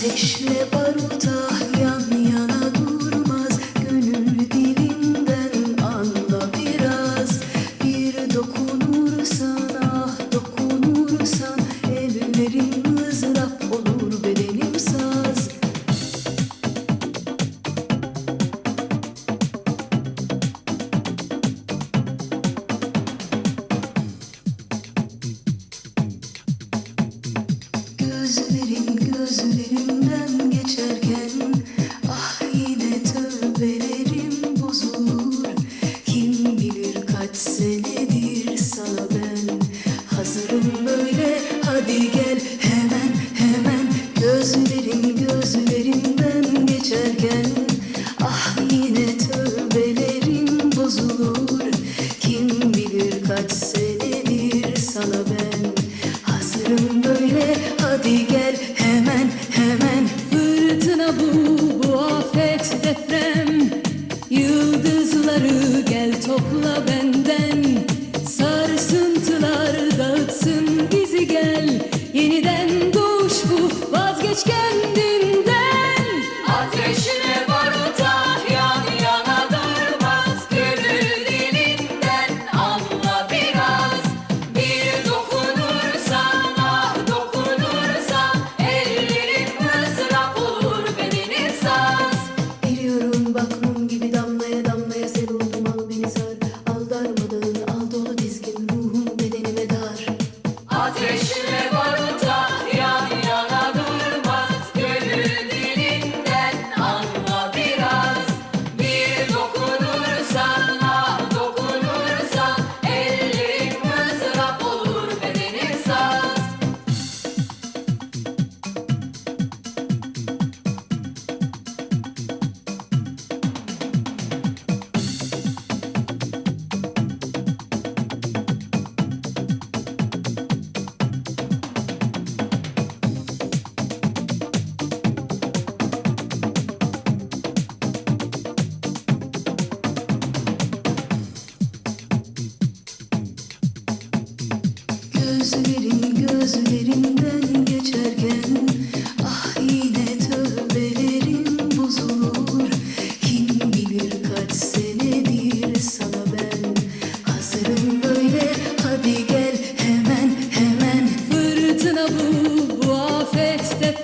Ateşle baruda Yıldızları gel topla benden Gözlerin gözlerinden geçerken Ah yine tövbelerim bozulur. Kim bilir kaç senedir sana ben Hazırım böyle. Hadi gel hemen hemen. Fırtına bu, bu afette